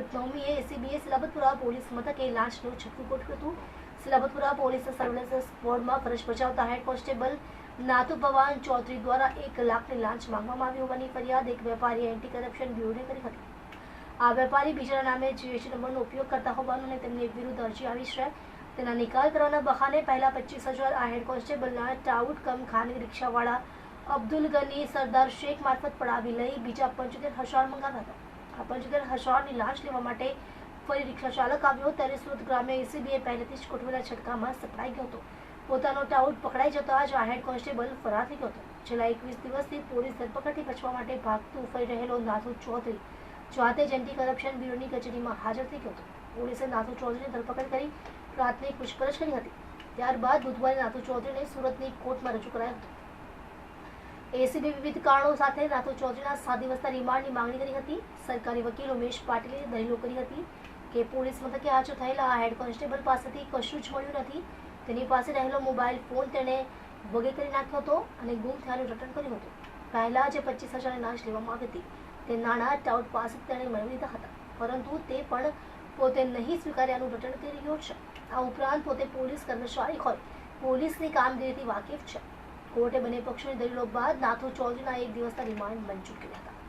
નવમીએ એસીબીએ સિલાબતપુરા police મથકે લાંચનું છઠ્ઠું ગોઠવ્યું હતું સિલાબતપુરા પોલીસ સર્વેલન્સ સ્કવોડમાં ફરજ બજાવતા હેડ કોન્સ્ટેબલ નાતુ ભવાન ચૌધરી દ્વારા એક લાખની લાંચ માંગવામાં આવી હોવાની ફરિયાદ એક વેપારીએ એન્ટી કરપ્શન બ્યુરોને કરી હતી। આ વેપારી બીજાના નામે જીએસટી નંબરનો ઉપયોગ કરતા હોવાનું અને તેમની વિરુદ્ધ અરજી આવી છે। તેના નિકાલ કરવાના બહાને પહેલા પચીસ હજાર આ હેડ કોન્સ્ટેબલના ટાઉટ કમ ખાનગી રિક્ષાવાળા અબ્દુલ ગની સરદાર શેખ મારફત પડાવી લઈ બીજા પંચોતેર હજાર મંગાવ્યા હતા। આ પંચોતેર લાશ લાંચ લેવા માટે ફરી રિક્ષા ચાલક આવ્યો ત્યારે સુરત ગ્રામ્ય એસીબીએ પહેલેથી જ કોઠવેલા છટકામાં સપડાઈ ગયો હતો. પોતાનો ટાઉટ પકડાઈ જતા જ હેડ કોન્સ્ટેબલ ફરાર થઈ ગયો હતો. છેલ્લા એકવીસ દિવસથી પોલીસ ધરપકડથી બચવા માટે ભાગતું ફરી રહેલો નાથુ ચૌધરી જાતે જ એન્ટી કરપ્શન બ્યુરોની કચેરીમાં હાજર થઈ ગયો હતો. પોલીસે નાથુ ચૌધરીની ધરપકડ કરી પ્રાથમિક પૂછપરછ કરી હતી. ત્યારબાદ બુધવારે નાથુ ચૌધરીને સુરતની કોર્ટમાં રજૂ કરાયો હતો. એસીબી વિવિધ કારણો સાથે રાતો ચૌધરીના સાત દિવસના રિમાન્ડની માંગણી કરી હતી. સરકારી વકીલ ઉમેશ પાટીલે દલીલો કરી હતી કે પોલીસ મથકે હાજર થયેલા હેડ કોન્સ્ટેબલ પાસેથી કશું જ મળ્યું નથી. તેની પાસે રહેલો મોબાઈલ ફોન તેણે વગે કરી નાખ્યો હતો અને ગુમ થયાનું રટણ કર્યું હતું. પહેલાં જે પચીસ હજારની નાશ લેવામાં આવી હતી. તે નાણાં ટાઉટ પાસે તેણે મેળવી લીધા હતા. પરંતુ તે પણ પોતે નહીં સ્વીકાર્યાનું રટણ કરી રહ્યો છે. આ ઉપરાંત પોતે પોલીસ કર્મચારી હોય. પોલીસની કામગીરીથી વાકેફ છે. કોર્ટે બંને પક્ષોને દલીલો બાદ નાથુ ચૌધરીના એક દિવસના રિમાન્ડ મંજૂર કર્યા હતા.